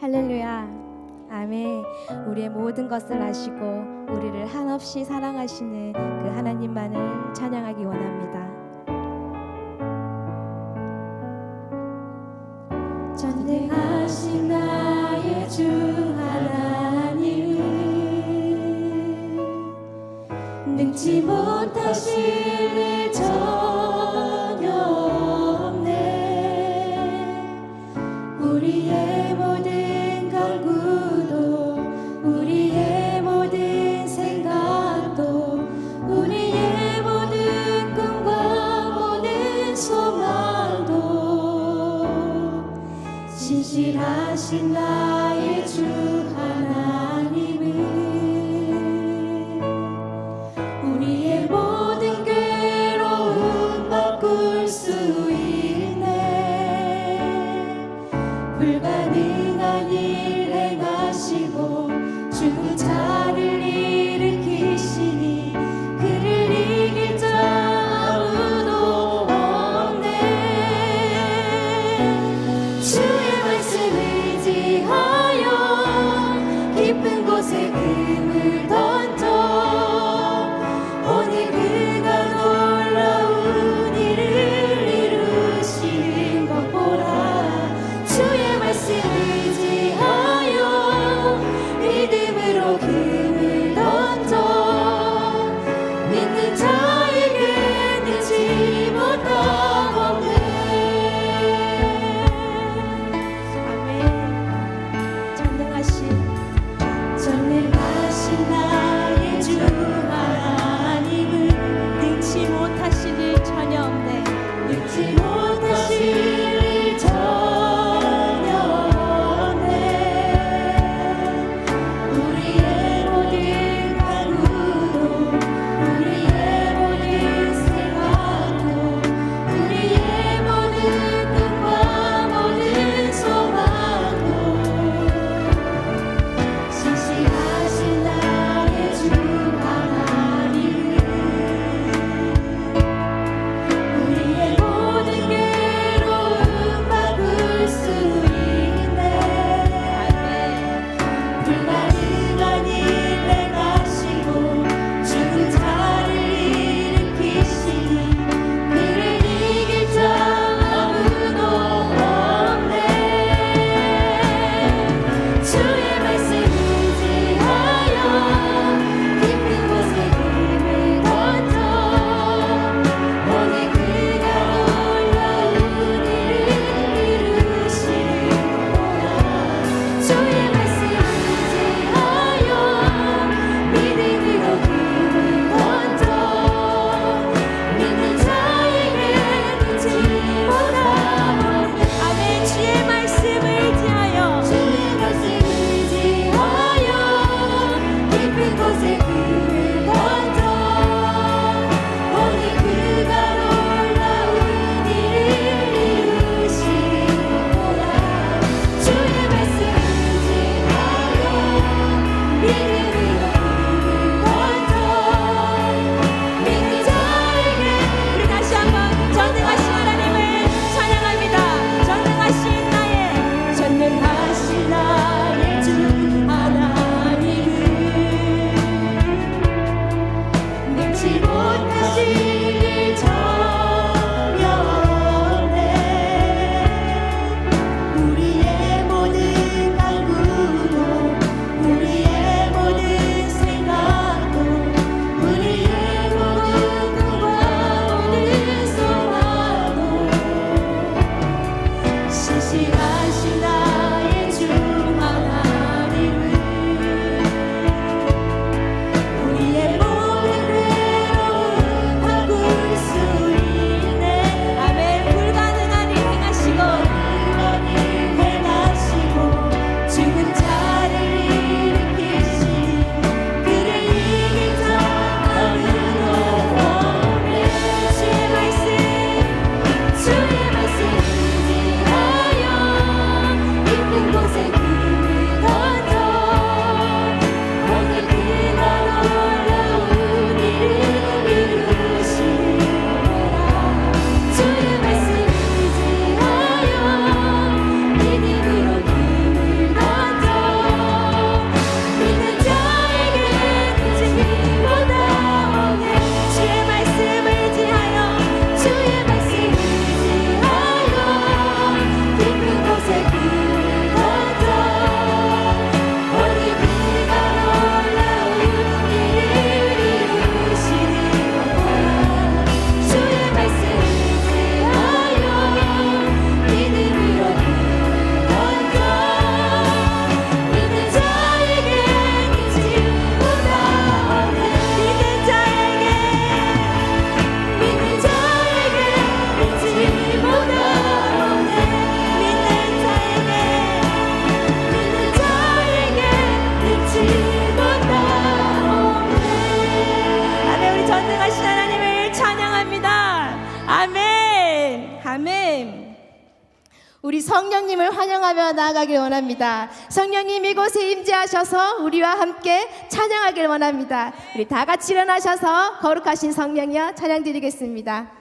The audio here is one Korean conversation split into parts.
할렐루야. 아멘. 우리의 모든 것을 아시고 우리를 한없이 사랑하시는 그 하나님만을 찬양하기 원합니다. 전능하신 나의 주 하나님 능치 못하신 원합니다. 성령님 이곳에 임재하셔서 우리와 함께 찬양하길 원합니다. 우리 다 같이 일어나셔서 거룩하신 성령이여 찬양 드리겠습니다.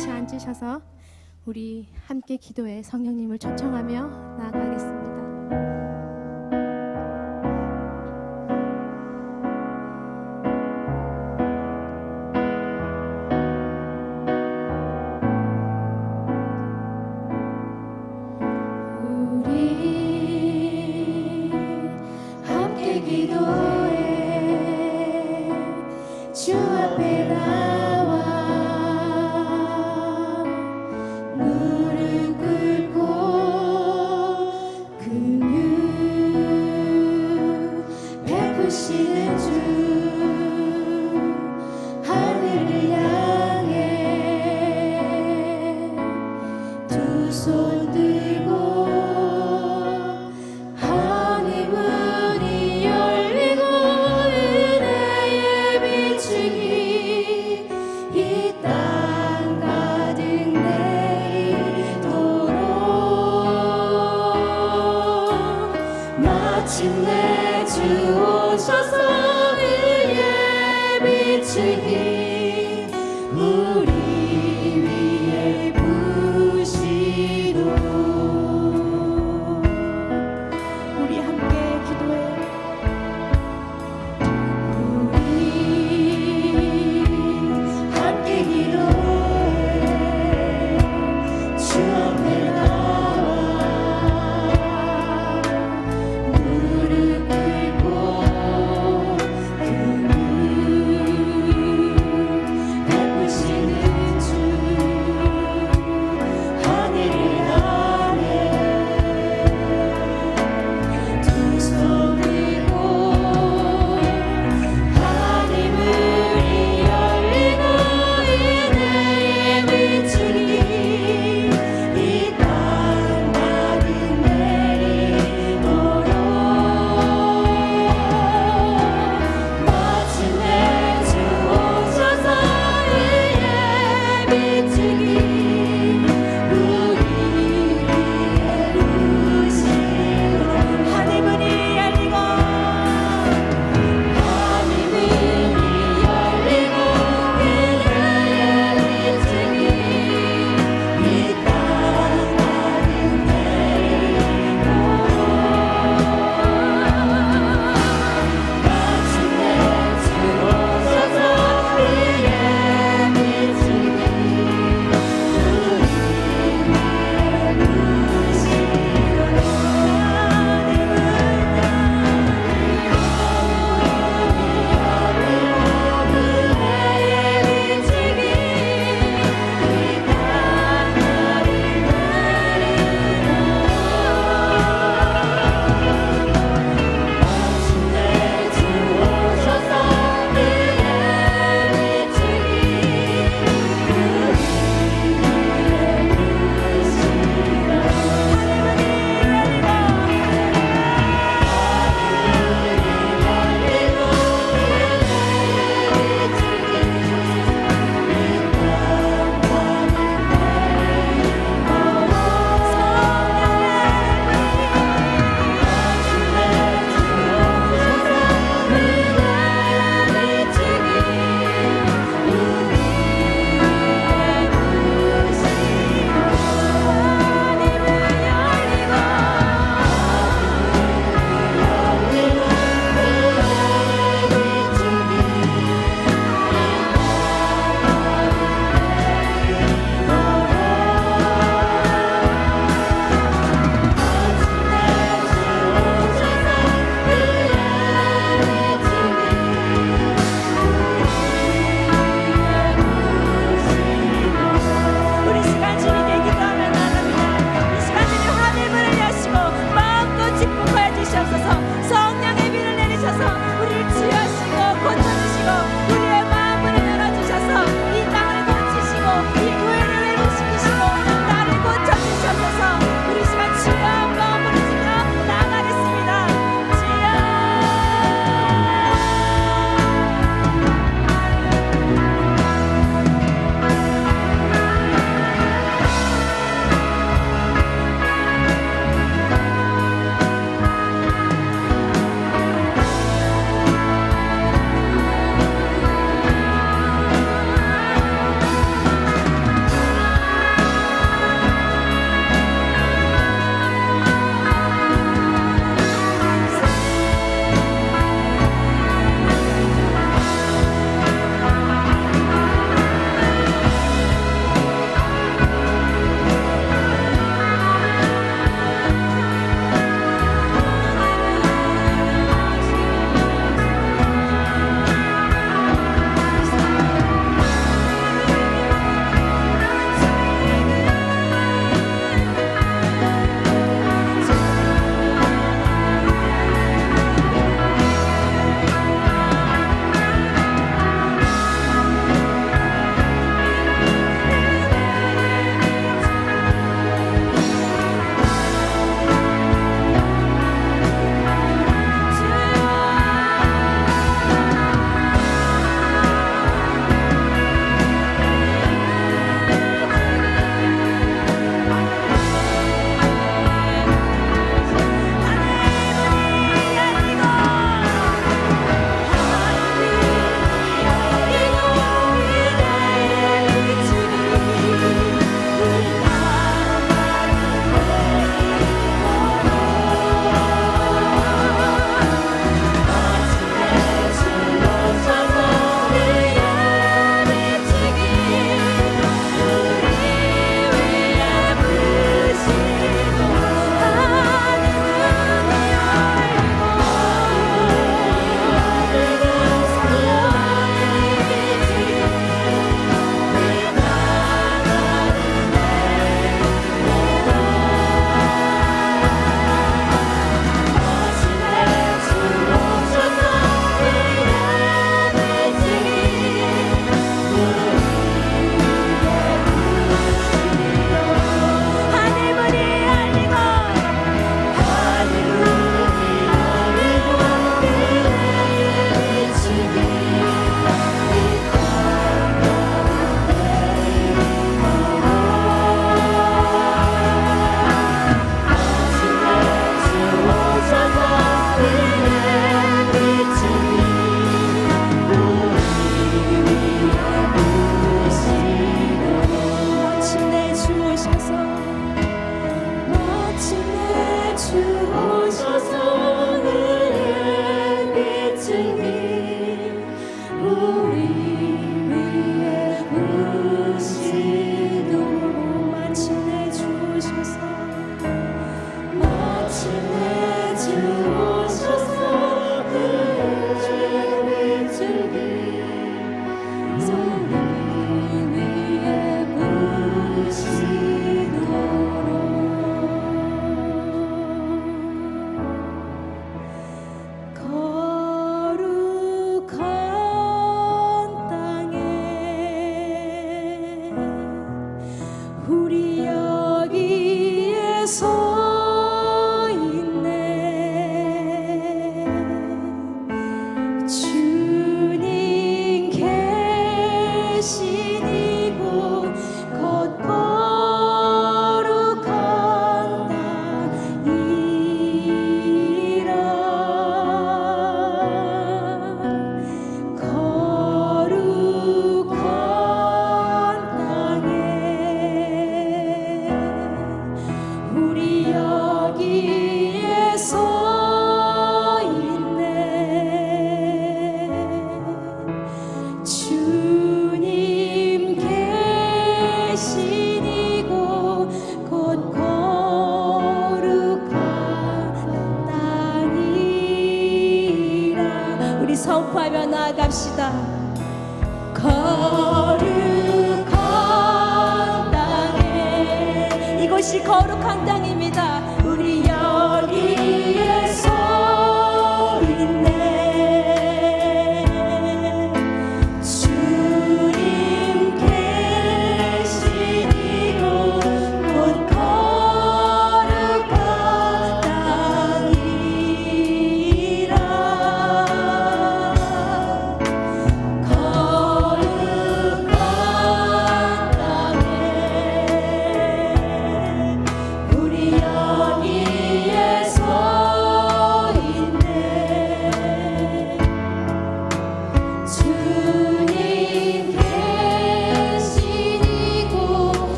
다시 앉으셔서 우리 함께 기도해 성령님을 초청하며 나아가겠습니다.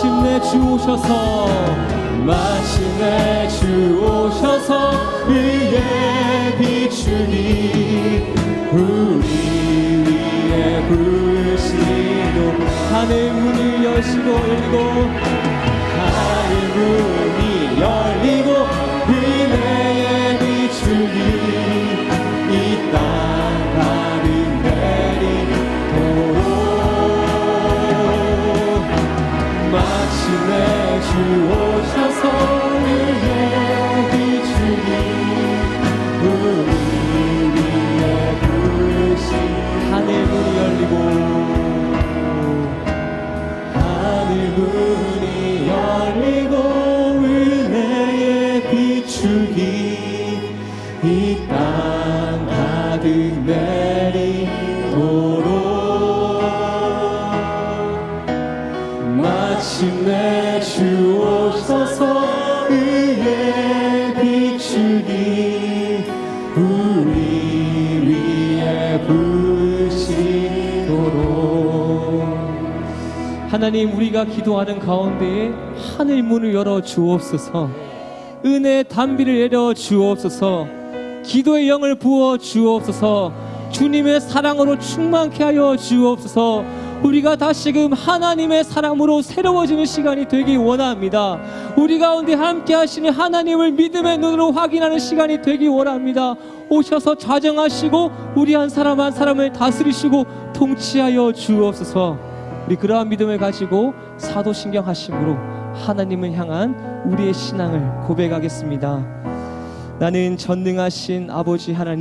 마침내 주 오셔서 마침내 주 오셔서 비추 비추니 우리 위에 부으시고 하늘 문을 여시고 열고 하늘 문이 열리고 은혜의 비추니 주 오셔서. 은혜의 비추니 우리 위에 부으신 하늘 문이 열리고 하늘 문이 열리고 은혜의 비추기 하나님 우리가 기도하는 가운데에 하늘 문을 열어 주옵소서. 은혜 담비를 내려 주옵소서. 기도의 영을 부어 주옵소서. 주님의 사랑으로 충만케 하여 주옵소서. 우리가 다시금 하나님의 사랑으로 새로워지는 시간이 되기 원합니다. 우리 가운데 함께 하시는 하나님을 믿음의 눈으로 확인하는 시간이 되기 원합니다. 오셔서 좌정하시고 우리 한 사람 한 사람을 다스리시고 통치하여 주옵소서 우리 그러한 믿음을 가지고 사도신경 하심으로 하나님을 향한 우리의 신앙을 고백하겠습니다. 나는 전능하신 아버지 하나님